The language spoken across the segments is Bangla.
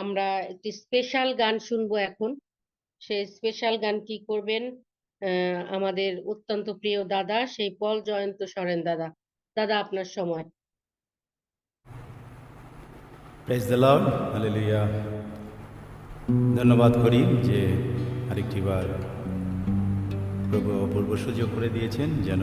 আমরা একটি স্পেশাল গান শুনব এখন। সেই স্পেশাল গান কি করবেন? আমাদের অত্যন্ত প্রিয় দাদা, সেই পল জয়ন্ত সরেন দাদা। দাদা, আপনার সময়। ধন্যবাদ করি যে আরেকটিবার প্রভু অপূর্ব সুযোগ করে দিয়েছেন যেন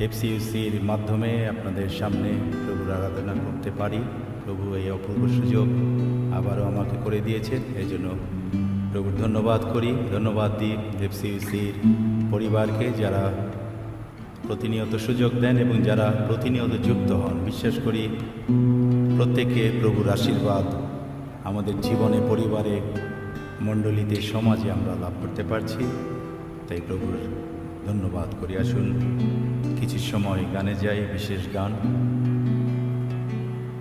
এফসিইউসির মাধ্যমে আপনাদের সামনে প্রভুর আরাধনা করতে পারি। প্রভু এই অপূর্ব সুযোগ আবারও আমাকে করে দিয়েছেন। এই জন্য প্রভুর ধন্যবাদ করি। ধন্যবাদ দিই এফসিইউসির পরিবারকে যারা প্রতিনিয়ত সুযোগ দেন এবং যারা প্রতিনিয়ত যুক্ত হন। বিশ্বাস করি প্রত্যেকে প্রভুর আশীর্বাদ আমাদের জীবনে, পরিবারে, মণ্ডলীতে, সমাজে আমরা লাভ করতে পারছি। তাই প্রভুর ধন্যবাদ করি। আসুন, কিছু সময় গানে যাই বিশেষ গান।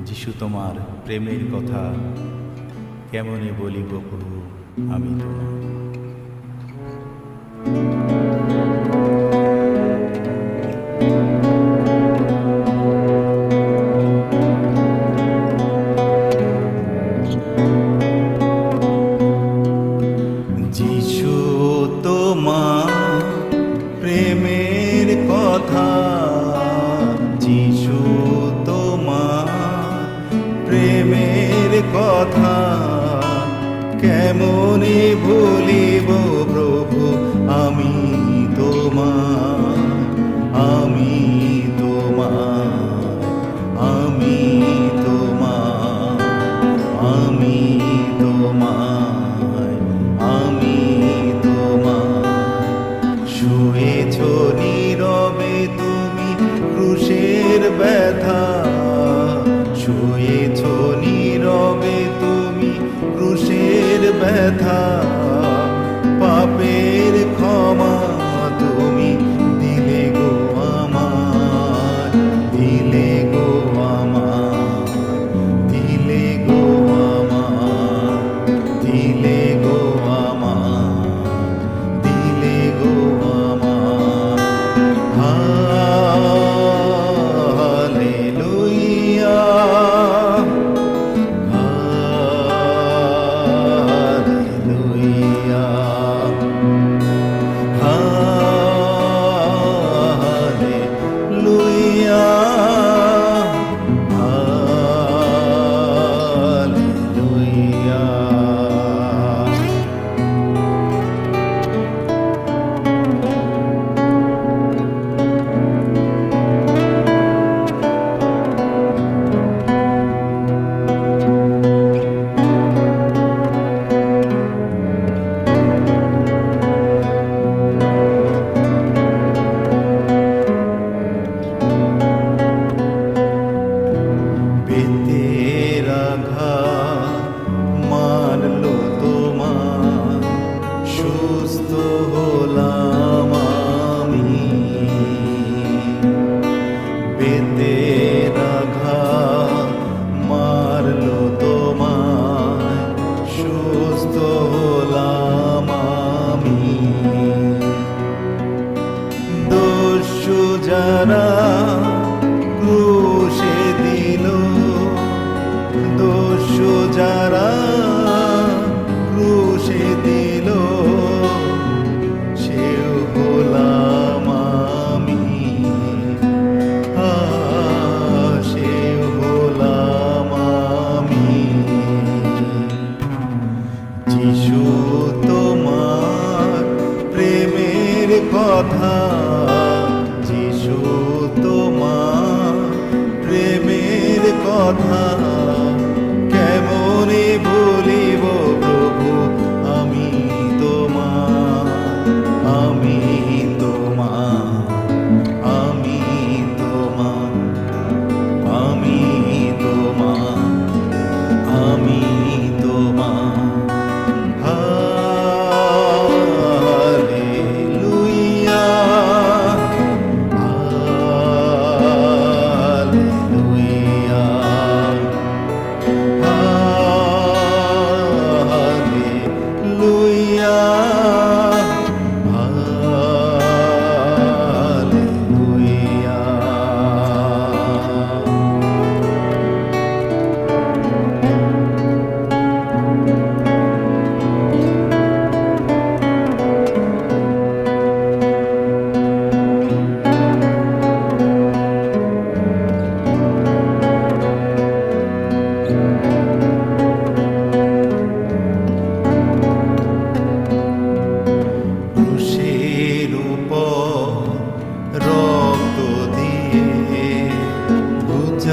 যিশু তোমার প্রেমের কথা কেমনে বলিব প্রভু আমি তোমার। তোমার প্রেমের কথা আমি তোমার আমি Christus. কথা যিশু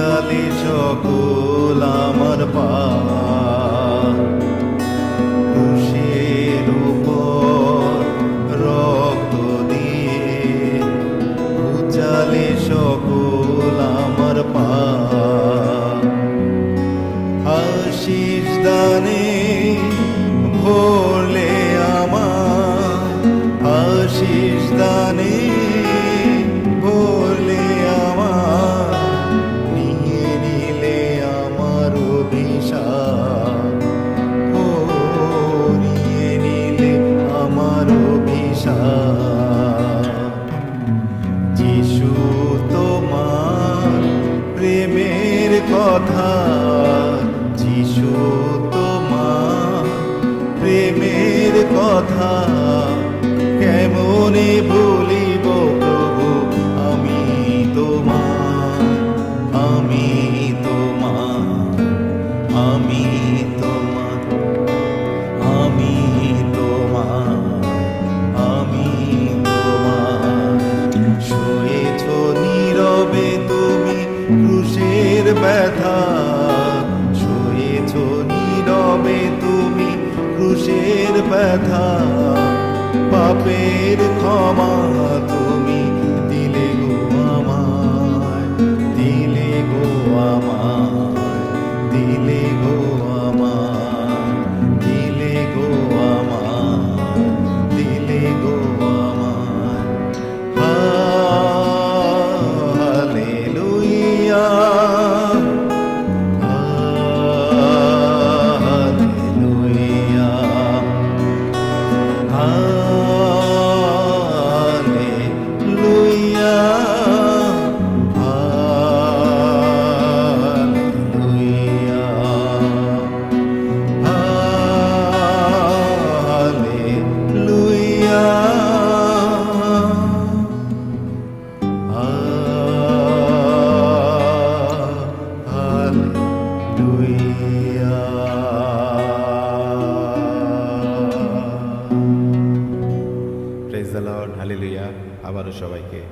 দয়ালি সকল আমার পা। তোমার প্রেমের কথা কেমনে ভুলিব ক্রুশের ব্যথা পাপের ক্ষমা তুমি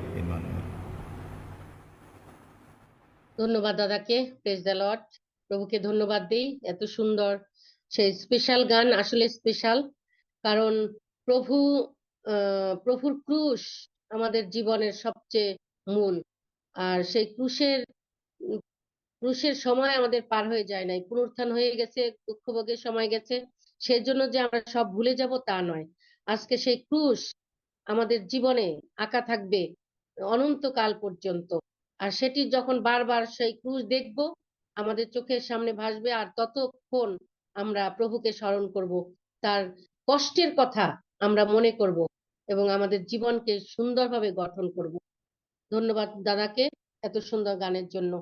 সবাইকে ইনমানুয়েল ধন্যবাদ দাদাকে প্রেজ দ্য লর্ড প্রভুকে ধন্যবাদ দিই, এত সুন্দর সেই স্পেশাল গান, আসলে স্পেশাল কারণ প্রভু প্রভুর ক্রুশ আমাদের জীবনের সবচেয়ে মূল। আর সেই ক্রুশের ক্রুশের সময় আমাদের পার হয়ে যায় নাই। পুনরুত্থান হয়ে গেছে দুঃখ ভোগের সময় গেছে। সেজন্য যে আমরা সব ভুলে যাব তা নয়। আজকে সেই ক্রুশ আমাদের জীবনে আঁকা থাকবে। অনন্তকাল পর্যন্ত। আর সেটি যখন বারবার সেই ক্রুশ দেখব, আমাদের চোখের সামনে ভাসবে, আর ততক্ষণ আমরা প্রভুকে স্মরণ করব। তার কষ্টের কথা আমরা মনে করব এবং আমাদের জীবনকে সুন্দরভাবে গঠন করব। ধন্যবাদ দাদাকে এত সুন্দর গানের জন্য।